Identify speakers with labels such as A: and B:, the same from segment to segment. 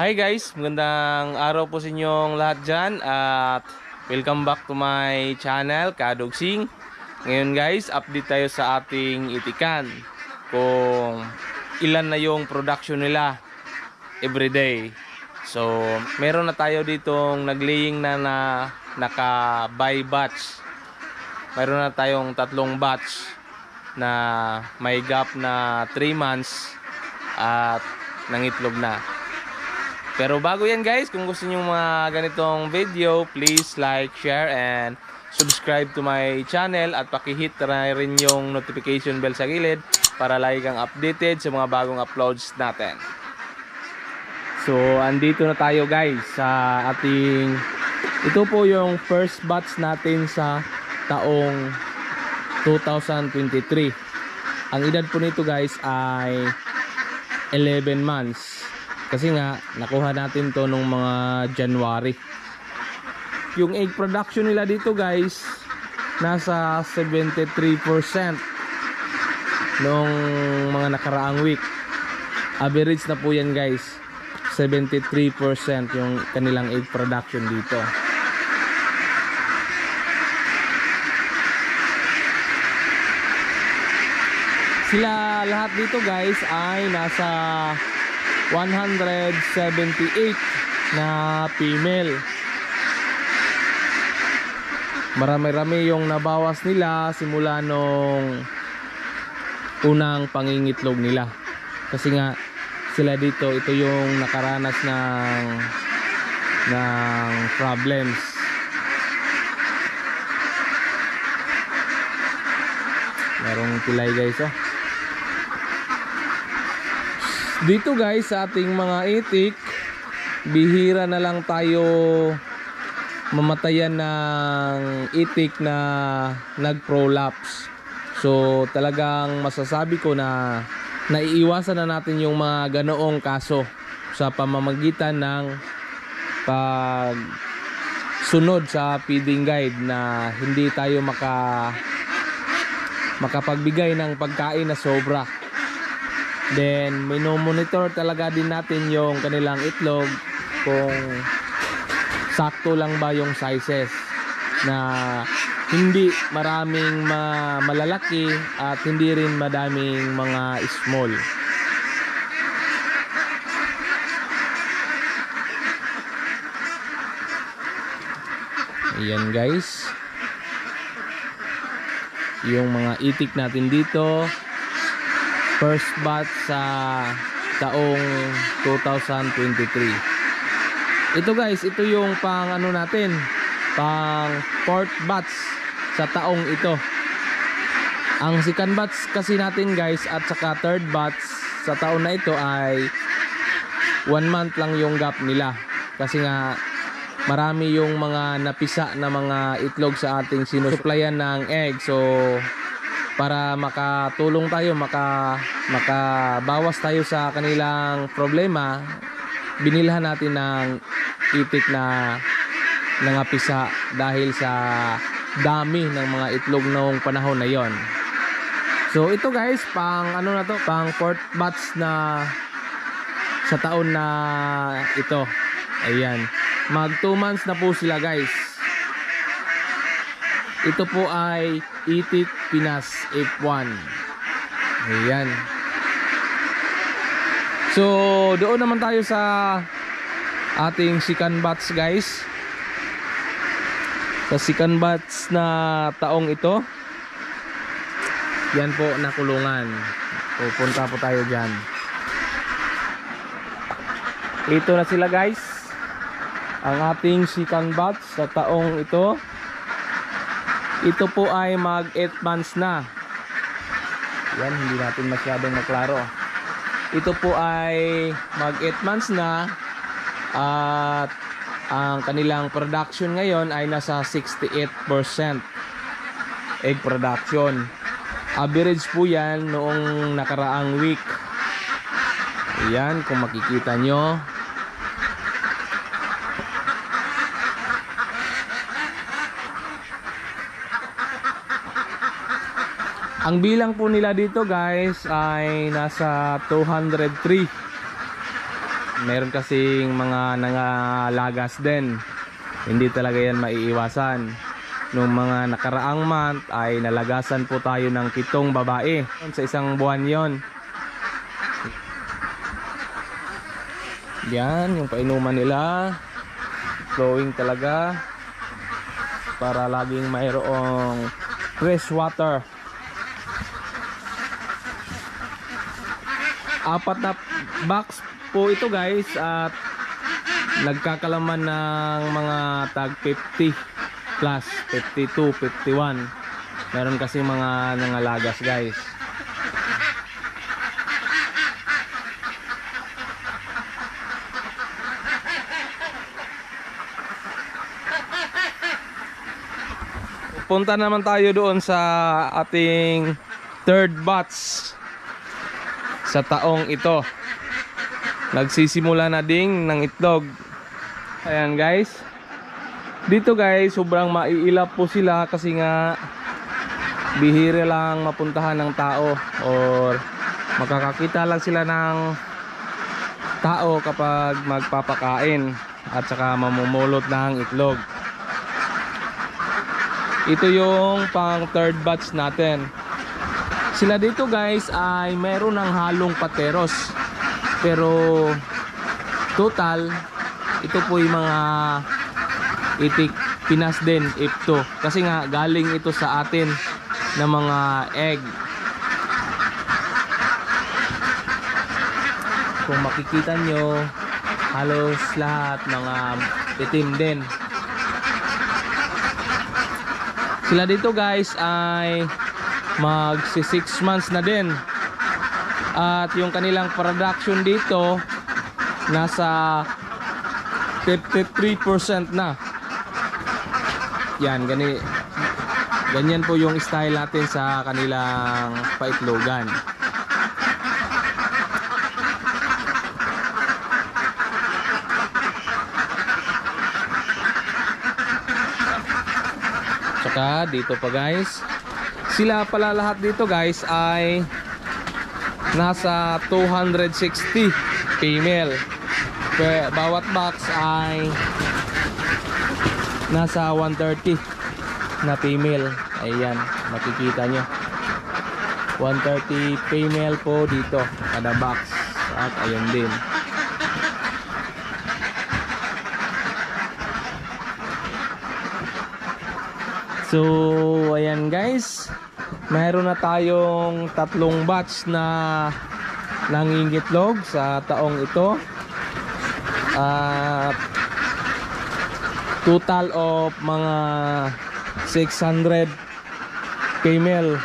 A: Hi guys, magandang araw po sa inyong lahat dyan at welcome back to my channel, Kadogsing. Ngayon guys, update tayo sa ating itikan kung ilan na yung production nila everyday. So, meron na tayo ditong naglaying na na naka-buy batch. Meron na tayong tatlong batch na may gap na 3 months at nangitlog na. Pero bago yan guys, kung gusto niyo mga ganitong video, please like, share, and subscribe to my channel at pakihit na rin yung notification bell sa gilid para lagi kang updated sa mga bagong uploads natin. So, andito na tayo guys sa ating ito po yung first batch natin sa taong 2023. Ang edad po nito guys ay 11 months. Kasi nga, nakuha natin to nung mga January. Yung egg production nila dito guys, nasa 73% nung mga nakaraang week. Average na po yan guys. 73% yung kanilang egg production dito. Sila lahat dito guys ay nasa 178 na female. Marami-rami yung nabawas nila simula nung unang pangingitlog nila. Kasi nga sila dito ito yung nakaranas ng ng problems. Merong pilay guys oh. Dito guys sa ating mga itik, bihira na lang tayo mamatayan ng itik na nag-prolapse. So talagang masasabi ko na naiiwasan na natin yung mga ganoong kaso sa pamamagitan ng pag sunod sa feeding guide na hindi tayo maka makapagbigay ng pagkain na sobra. Then, minomonitor talaga din natin yung kanilang itlog kung sakto lang ba yung sizes na hindi maraming ma malalaki at hindi rin madaming mga small. Ayan guys. Yung mga itik natin dito first batch sa taong 2023 ito guys ito yung pang ano natin pang fourth batch sa taong ito. Ang second batch kasi natin guys at saka third batch sa taon na ito ay one month lang yung gap nila. Kasi nga marami yung mga napisa na mga itlog sa ating sinusuplayan ng egg. So para makatulong tayo, maka makabawas tayo sa kanilang problema, binilhan natin ng itik na nangapisa dahil sa dami ng mga itlog noong panahon na yon. So ito guys, pang ano na to, pang fourth batch na sa taon na ito. Ayan. Mag 2 months na po sila guys. Ito po ay Itik Pinas F1. Ayan. So, doon naman tayo sa ating second batch guys. Sa second batch na taong ito. Yan po nakulungan. Pupunta po tayo dyan. Ito na sila guys. Ang ating second batch sa taong ito. Ito po ay mag 8 months na. Yan, hindi natin masyadong maklaro. Ito po ay mag 8 months na. At ang kanilang production ngayon ay nasa 68% egg production. Average po yan noong nakaraang week. Ayan, kung makikita nyo. Ang bilang po nila dito guys ay nasa 203. meron kasing mga nangalagas din. Hindi talaga yan maiiwasan. Nung mga nakaraang month ay nalagasan po tayo ng pitong babae. Sa isang buwan yon. Yan, yung painuman nila. Flowing talaga. Para laging mayroong fresh water. Apat na box po ito guys at nagkakalaman ng mga tag 50 plus 52, 51 meron kasi mga nangalagas guys. Punta naman tayo doon sa ating third batch sa taong ito. Nagsisimula na ding ng itlog. Ayan guys. Dito guys sobrang maiilap po sila kasi nga bihira lang mapuntahan ng tao or makakakita lang sila ng tao kapag magpapakain at saka mamumulot ng itlog. Ito yung pang third batch natin sila dito guys ay meron ng halong pateros. Pero total ito po yung mga itik pinas din ipto kasi nga galing ito sa atin na mga egg. Kung makikita nyo halos lahat mga itim din. Sila dito guys ay magsi 6 months na din. At yung kanilang production dito nasa 53% na. Yan gani ganyan po yung style natin sa kanilang paitlogan Tsaka dito pa guys. Sila pala lahat dito guys ay nasa 260 female. Bawat box ay nasa 130 na female. Ayan, makikita nyo. 130 female po dito kada box. At ayun din. So, ayan guys. Mayroon na tayong tatlong batch na nangingitlog sa taong ito. At total of mga 600 female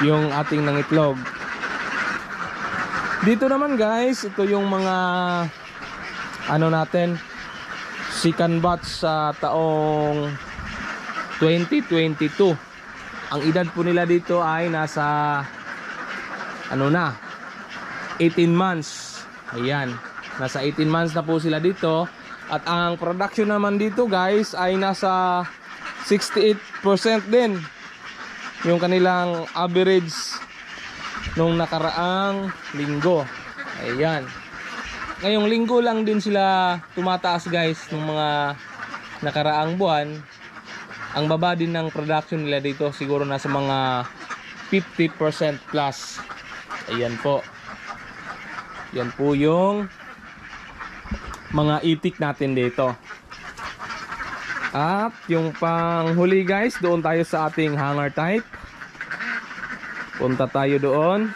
A: yung ating nangitlog. Dito naman guys, ito yung mga ano natin second batch sa taong 2022 ang edad po nila dito ay nasa ano na 18 months. Ayan nasa 18 months na po sila dito. At ang production naman dito guys ay nasa 68% din. Yung kanilang average nung nakaraang linggo. Ayan. Ngayong linggo lang din sila tumataas guys nung mga nakaraang buwan ang baba din ng production nila dito siguro nasa mga 50% plus. Ayan po. Yan po yung mga itik natin dito. At yung panghuli guys doon tayo sa ating hanger type. Punta tayo doon.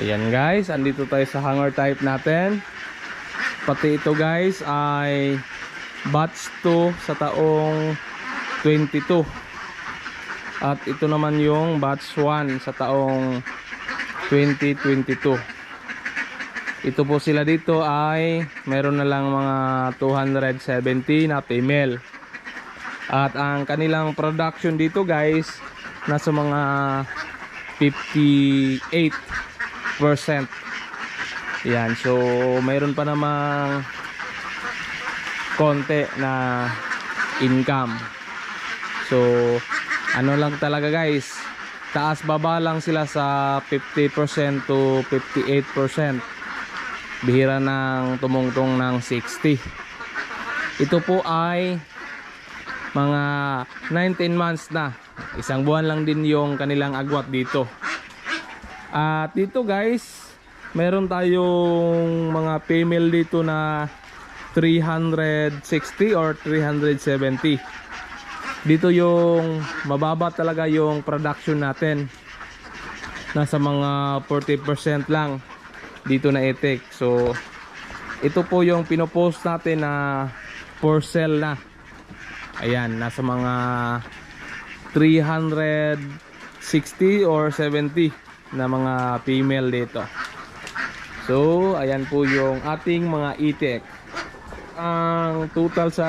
A: Ayan guys andito tayo sa hanger type natin pati ito guys ay batch 2 sa taong 22 at ito naman yung batch 1 sa taong 2022 ito po sila dito ay meron na lang mga 270 na female. At ang kanilang production dito guys nasa mga 58% yan, so mayroon pa namang konti na income. So ano lang talaga guys, taas baba lang sila sa 50% to 58%. Bihira ng tumungtong ng 60. Ito po ay mga 19 months na. Isang buwan lang din yung kanilang agwat dito. At dito guys, meron tayong mga female dito na 360 or 370. Dito yung mababa talaga yung production natin. Nasa mga 40% lang dito na itik. So ito po yung pinopost natin na for sale na. Ayan, nasa mga 360 or 70 na mga female dito. So, ayan po yung ating mga itik. Ang total sa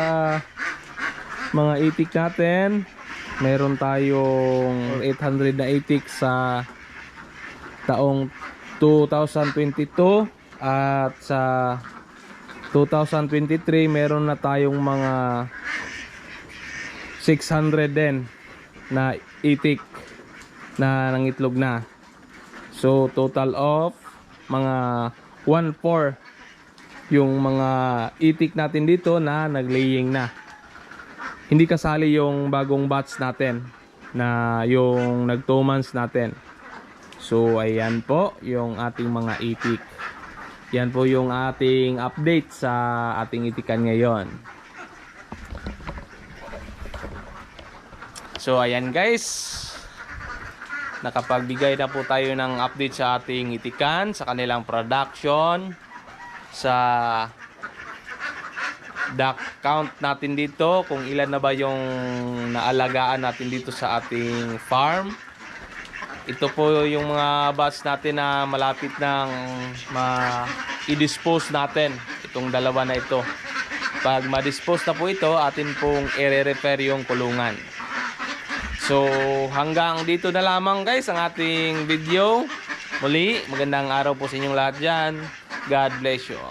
A: mga itik natin, meron tayong 800 na itik sa taong 2022 at sa 2023 meron na tayong mga 600 din na itik na nangitlog na. So total of mga 1-4 yung mga itik natin dito na naglaying na. Hindi kasali yung bagong batch natin na yung nag 2 months natin. So ayan po yung ating mga itik. Yan po yung ating update sa ating itikan ngayon. So ayan guys. Nakapagbigay na po tayo ng update sa ating itikan, sa kanilang production, sa duck count natin dito, kung ilan na ba yung naalagaan natin dito sa ating farm. Ito po yung mga batch natin na malapit ng ma-i-dispose natin. Itong dalawa na ito. Pag ma-dispose na po ito, atin pong i-repair yung kulungan. So, hanggang dito na lamang guys ang ating video. Muli, magandang araw po sa inyong lahat dyan. God bless you.